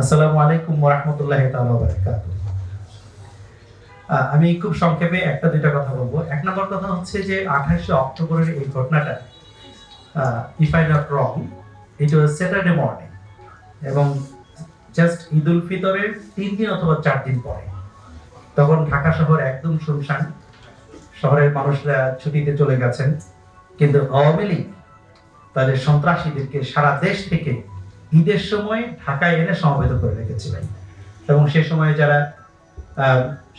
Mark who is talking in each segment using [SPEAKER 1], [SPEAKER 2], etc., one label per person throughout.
[SPEAKER 1] আসসালামু আলাইকুম আমি খুব সংক্ষেপে একটা দুইটা কথা বলব। এক নম্বর কথা হচ্ছে যে আঠাশে অক্টোবরের এই ঘটনাটা if I not wrong it was Saturday morning এবং জাস্ট ঈদ উল ফিতরের তিন দিন অথবা চার দিন পরে। তখন ঢাকা শহর একদম শুনশান, শহরের মানুষরা ছুটিতে চলে গেছেন। কিন্তু আওয়ামী লীগ তাদের সন্ত্রাসীদেরকে সারা দেশ থেকে ঈদের সময় ঢাকায় এনে সমবেত করে রেখেছিলেন। এবং সে সময় যারা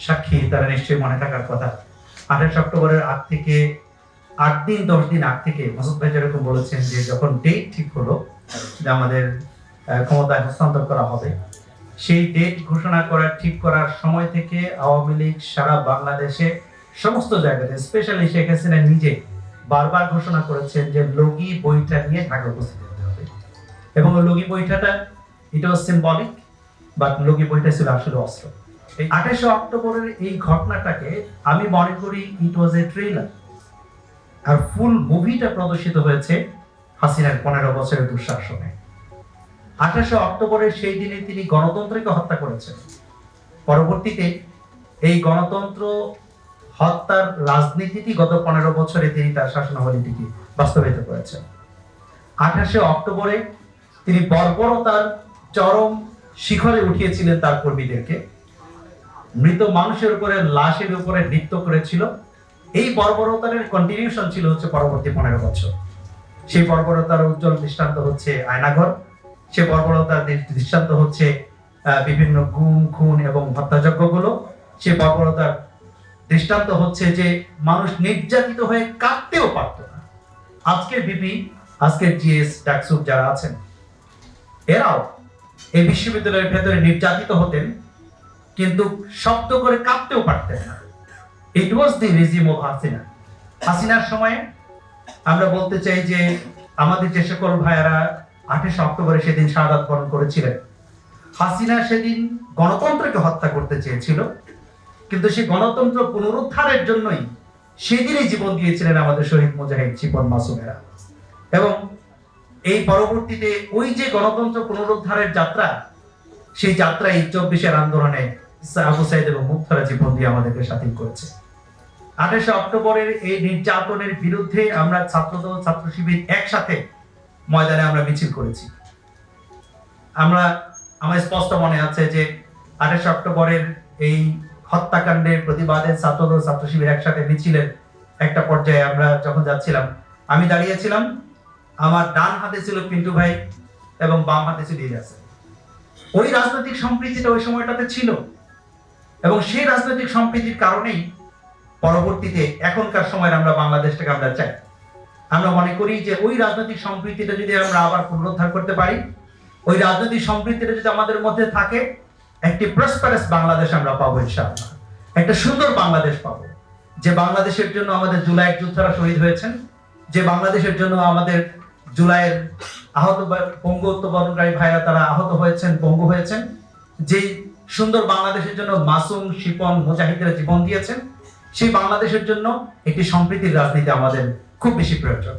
[SPEAKER 1] সাক্ষী, তারা নিশ্চয়ই মনে থাকার কথা। আঠাশ অক্টোবরের আগ থেকে, আট দিন, দশ দিন আগ থেকে, মাসুদ ভাই যেরকম বলেছেন যে যখন ডেট ঠিক হলো, যে আমাদের ক্ষমতায় হস্তান্তর করা হবে, সেই ডেট ঘোষণা করার ঠিক করার সময় থেকে আওয়ামী লীগ সারা বাংলাদেশে সমস্ত জায়গাতে স্পেশালি শেখ হাসিনা নিজে বারবার ঘোষণা করেছেন যে লগি বইটা নিয়ে ঢাকা উপস্থিত এবং লগি বইটাটা এটা সিম্বলিক বাট লগি বইটা ছিল আসলে অস্ত্র। এই আঠাশে অক্টোবরের এই ঘটনাটাকে আমি মনে করি ইট ওয়াজ এ ট্রেলার আর ফুল মুভিটা প্রদর্শিত হয়েছে হাসিনার পনেরো বছরের দুঃশাসনে। আঠাশে অক্টোবরের সেই দিনে তিনি গণতন্ত্রকে হত্যা করেছেন। পরবর্তীতে এই গণতন্ত্র হত্যার রাজনীতিটি গত পনেরো বছরে তিনি তার শাসনাবলীটিকে বাস্তবায়িত করেছেন। আঠাশে অক্টোবরে তিনি বর্বরতার চরম শিখরে উঠিয়েছিলেন তার কর্মীদেরকে। মৃত মানুষের উপরে, লাশের উপরে নৃত্য করেছিল। এই বর্বরতার কন্টিনিউশন ছিল হচ্ছে পরবর্তী পনেরো বছর। সেই বর্বরতার উজ্জ্বল দৃষ্টান্ত হচ্ছে আয়নাঘর। সে বর্বরতার দৃষ্টান্ত হচ্ছে বিভিন্ন গুম, খুন এবং হত্যাযজ্ঞগুলো। সে বর্বরতার দৃষ্টান্ত হচ্ছে যে মানুষ নির্যাতিত হয়ে কাঁদতেও পারত না। আজকের বিপি, আজকের জিএস ডাকসুপ যারা আছেন এরাও এই বিশ্ববিদ্যালয়ের ভেতরে নির্যাতিত হতেন, কিন্তু শব্দ করে কাঁদতেও পারতেন না। It was the regime of Hasina হাসিনার সময়ে আমরা বলতে চাই যে আমাদের যে সকল ভাইয়ারা আঠাশে অক্টোবরে সেদিন শাহাদাত বরণ করেছিলেন। হাসিনা সেদিন গণতন্ত্রকে হত্যা করতে চেয়েছিল, কিন্তু সেই গণতন্ত্র পুনরুদ্ধারের জন্যই সেদিনই জীবন দিয়েছিলেন আমাদের শহীদ মুজাহিদ জীবন মাসুমেরা। এবং এই পরবর্তীতে ওই যে গণতন্ত্র পুনরুদ্ধারের যাত্রা, সেই যাত্রা এই চব্বিশের আন্দোলনে আবু সাইদ এবং মুক্তারা জীবন আমাদেরকে স্বাধীন করেছে। আঠাশে অক্টোবরের এই নির্যাতনের বিরুদ্ধে আমরা ছাত্রদল, ছাত্র শিবির একসাথে ময়দানে আমরা মিছিল করেছি। আমরা, আমার স্পষ্ট মনে আছে যে আঠাশে অক্টোবরের এই হত্যাকাণ্ডের প্রতিবাদে ছাত্রদল, ছাত্র শিবির একসাথে মিছিলের একটা পর্যায়ে আমরা যখন যাচ্ছিলাম, আমি দাঁড়িয়েছিলাম। আমার ডান হাতে ছিল পিন্টু ভাই এবং বাম হাতে ছিল ইলিয়াস। ওই রাজনৈতিক সম্প্রীতিটা ওই সময়টাতে ছিল। এবং সেই রাজনৈতিক সম্প্রীতির কারণেই পরবর্তীতে এখনকার সময় আমরা বাংলাদেশটাকে আমরা চাই। আমরা মনে করি যে ওই রাজনৈতিক সম্প্রীতিটা যদি আমরা আবার পুনরুদ্ধার করতে পারি, ওই রাজনৈতিক সম্প্রীতিটা যদি আমাদের মধ্যে থাকে, একটি প্রসপারাস বাংলাদেশ আমরা পাবো ইনশাআল্লাহ। একটা সুন্দর বাংলাদেশ পাবো। যে বাংলাদেশের জন্য আমাদের জুলাই যোদ্ধারা শহীদ হয়েছেন, যে বাংলাদেশের জন্য আমাদের জুলাইয়ের আহত বা- পঙ্গু উত্তবরণকারী ভাইরা তারা আহত হয়েছেন, পঙ্গু হয়েছেন, যেই সুন্দর বাংলাদেশের জন্য মাসুম, শিপন, মুজাহিদরা জীবন দিয়েছেন, সেই বাংলাদেশের জন্য একটি সম্প্রীতির রাজনীতি আমাদের খুব বেশি প্রয়োজন।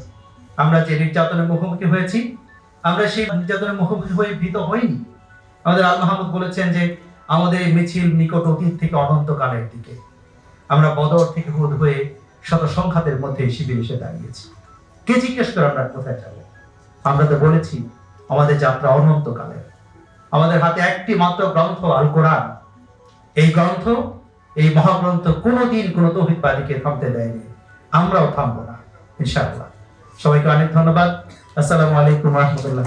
[SPEAKER 1] আমরা যে নির্যাতনের মুখোমুখি হয়েছি, আমরা সেই নির্যাতনের মুখোমুখি হয়ে ভীত হইনি। আমাদের আল মাহমুদ বলেছেন যে, আমাদের মিছিল নিকট অতীত থেকে অনন্তকালের দিকে। আমরা বদর থেকে হুদ হয়ে শত সংখ্যাতের মধ্যে শিবির এসে দাঁড়িয়েছি। কে জিজ্ঞেস করে আমরা কোথায় যাব? আমরা তো বলেছি, আমাদের যাত্রা অনন্তকালে। আমাদের হাতে একটি মাত্র গ্রন্থ আল কোরআন এই গ্রন্থ, এই মহাগ্রন্থ কোনোদিন কোনো তহিদবাদীকে থামতে দেয়নি। আমরাও থামবো না, ইনশাআল্লাহ। সবাইকে অনেক ধন্যবাদ। আসসালামু আলাইকুম রহমতুল্লাহ